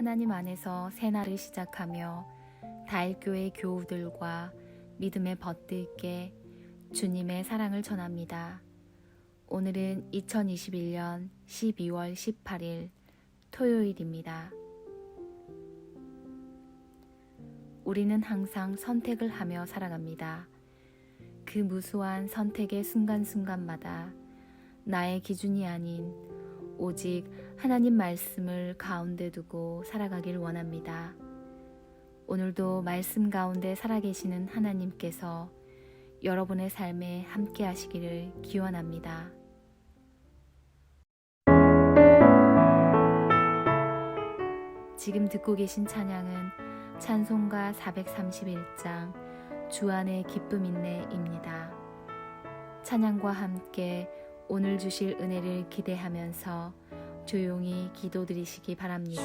하나님 안에서 새날을 시작하며 다일교회 교우들과 믿음의 벗들께 주님의 사랑을 전합니다. 오늘은 2021년 12월 18일 토요일입니다. 우리는 항상 선택을 하며 살아갑니다. 그 무수한 선택의 순간순간마다 나의 기준이 아닌 오직 하나님 말씀을 가운데 두고 살아가길 원합니다. 오늘도 말씀 가운데 살아계시는 하나님께서 여러분의 삶에 함께 하시기를 기원합니다. 지금 듣고 계신 찬양은 찬송가 431장 주 안에 기쁨 있네입니다. 찬양과 함께 오늘 주실 은혜를 기대하면서 조용히 기도드리시기 바랍니다.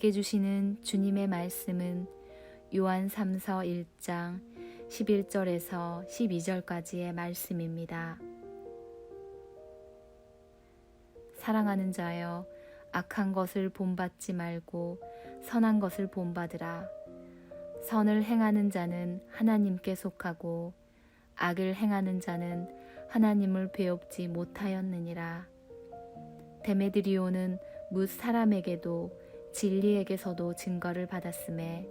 우리에게 주시는 주님의 말씀은 요한 3서 1장 11절에서 12절까지의 말씀입니다. 사랑하는 자여 악한 것을 본받지 말고 선한 것을 본받으라. 선을 행하는 자는 하나님께 속하고 악을 행하는 자는 하나님을 배웁지 못하였느니라. 데메드리오는 뭇 사람에게도 진리에게서도 증거를 받았음에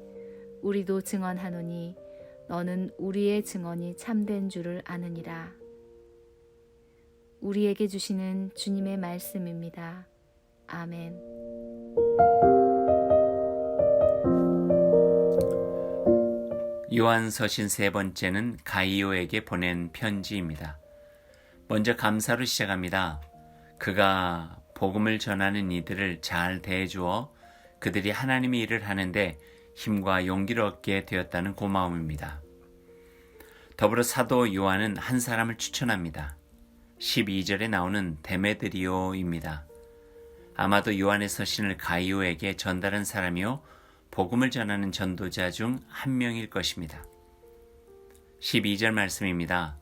우리도 증언하노니 너는 우리의 증언이 참된 줄을 아느니라. 우리에게 주시는 주님의 말씀입니다. 아멘. 요한 서신 세 번째는 가이오에게 보낸 편지입니다. 먼저 감사로 시작합니다. 그가 복음을 전하는 이들을 잘 대해주어 그들이 하나님의 일을 하는데 힘과 용기를 얻게 되었다는 고마움입니다. 더불어 사도 요한은 한 사람을 추천합니다. 12절에 나오는 데메드리오입니다. 아마도 요한의 서신을 가이오에게 전달한 사람이요 복음을 전하는 전도자 중 한 명일 것입니다. 12절 말씀입니다.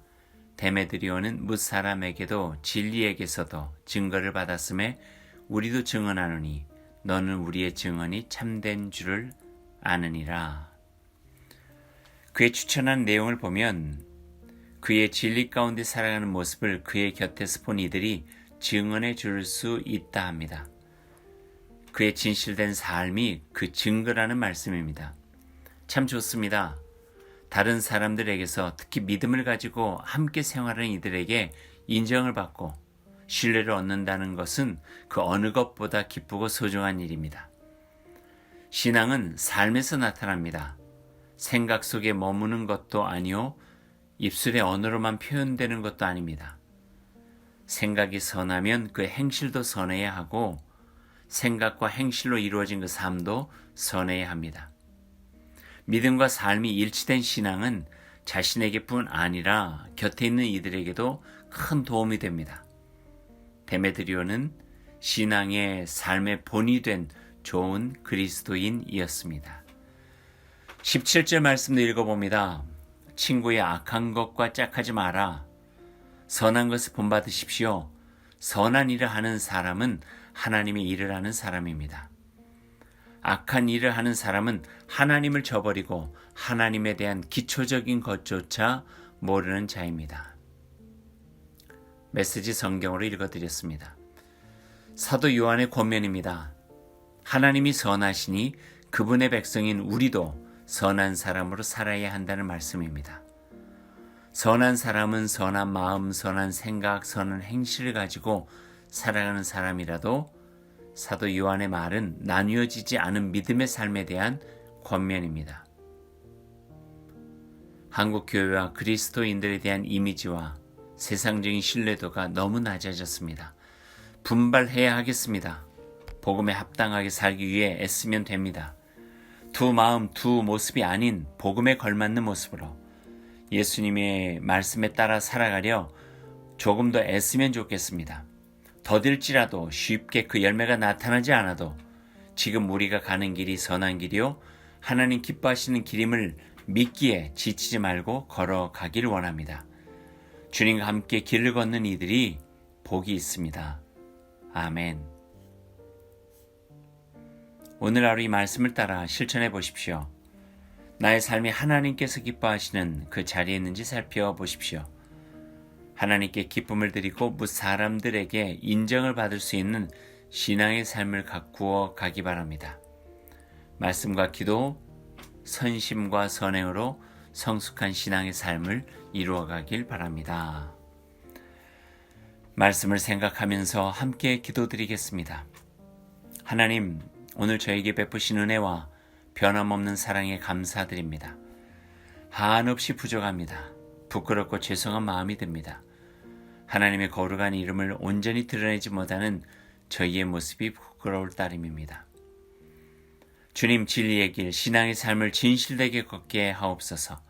데메드리오는 뭇 사람에게도 진리에게서도 증거를 받았음에 우리도 증언하노니 너는 우리의 증언이 참된 줄을 아느니라. 그의 추천한 내용을 보면 그의 진리 가운데 살아가는 모습을 그의 곁에서 본 이들이 증언해 줄 수 있다 합니다. 그의 진실된 삶이 그 증거라는 말씀입니다. 참 좋습니다. 다른 사람들에게서 특히 믿음을 가지고 함께 생활하는 이들에게 인정을 받고 신뢰를 얻는다는 것은 그 어느 것보다 기쁘고 소중한 일입니다. 신앙은 삶에서 나타납니다. 생각 속에 머무는 것도 아니요, 입술의 언어로만 표현되는 것도 아닙니다. 생각이 선하면 그 행실도 선해야 하고, 생각과 행실로 이루어진 그 삶도 선해야 합니다. 믿음과 삶이 일치된 신앙은 자신에게뿐 아니라 곁에 있는 이들에게도 큰 도움이 됩니다. 데메드리오는 신앙의 삶의 본이 된 좋은 그리스도인이었습니다. 17절 말씀도 읽어봅니다. 친구의 악한 것과 짝하지 마라. 선한 것을 본받으십시오. 선한 일을 하는 사람은 하나님의 일을 하는 사람입니다. 악한 일을 하는 사람은 하나님을 저버리고 하나님에 대한 기초적인 것조차 모르는 자입니다. 메시지 성경으로 읽어드렸습니다. 사도 요한의 권면입니다. 하나님이 선하시니 그분의 백성인 우리도 선한 사람으로 살아야 한다는 말씀입니다. 선한 사람은 선한 마음, 선한 생각, 선한 행실을 가지고 살아가는 사람이라도 사도 요한의 말은 나뉘어지지 않은 믿음의 삶에 대한 권면입니다. 한국 교회와 그리스도인들에 대한 이미지와 세상적인 신뢰도가 너무 낮아졌습니다. 분발해야 하겠습니다. 복음에 합당하게 살기 위해 애쓰면 됩니다. 두 마음, 두 모습이 아닌 복음에 걸맞는 모습으로 예수님의 말씀에 따라 살아가려 조금 더 애쓰면 좋겠습니다. 더딜지라도 쉽게 그 열매가 나타나지 않아도 지금 우리가 가는 길이 선한 길이요 하나님 기뻐하시는 길임을 믿기에 지치지 말고 걸어가기를 원합니다. 주님과 함께 길을 걷는 이들이 복이 있습니다. 아멘. 오늘 하루 이 말씀을 따라 실천해 보십시오. 나의 삶이 하나님께서 기뻐하시는 그 자리에 있는지 살펴보십시오. 하나님께 기쁨을 드리고 무 사람들에게 인정을 받을 수 있는 신앙의 삶을 가꾸어 가기 바랍니다. 말씀과 기도, 선심과 선행으로 성숙한 신앙의 삶을 이루어 가길 바랍니다. 말씀을 생각하면서 함께 기도드리겠습니다. 하나님, 오늘 저에게 베푸신 은혜와 변함없는 사랑에 감사드립니다. 한없이 부족합니다. 부끄럽고 죄송한 마음이 듭니다. 하나님의 거룩한 이름을 온전히 드러내지 못하는 저희의 모습이 부끄러울 따름입니다. 주님 진리의 길, 신앙의 삶을 진실되게 걷게 하옵소서.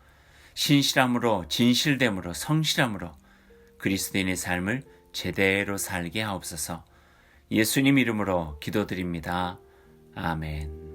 신실함으로, 진실됨으로, 성실함으로 그리스도인의 삶을 제대로 살게 하옵소서. 예수님 이름으로 기도드립니다. 아멘.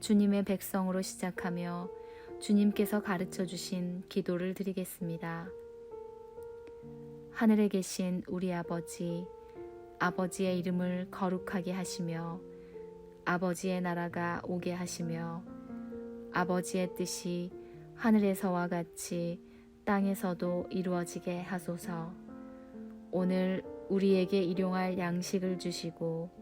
주님의 백성으로 시작하며 주님께서 가르쳐 주신 기도를 드리겠습니다. 하늘에 계신 우리 아버지, 아버지의 이름을 거룩하게 하시며 아버지의 나라가 오게 하시며 아버지의 뜻이 하늘에서와 같이 땅에서도 이루어지게 하소서. 오늘 우리에게 일용할 양식을 주시고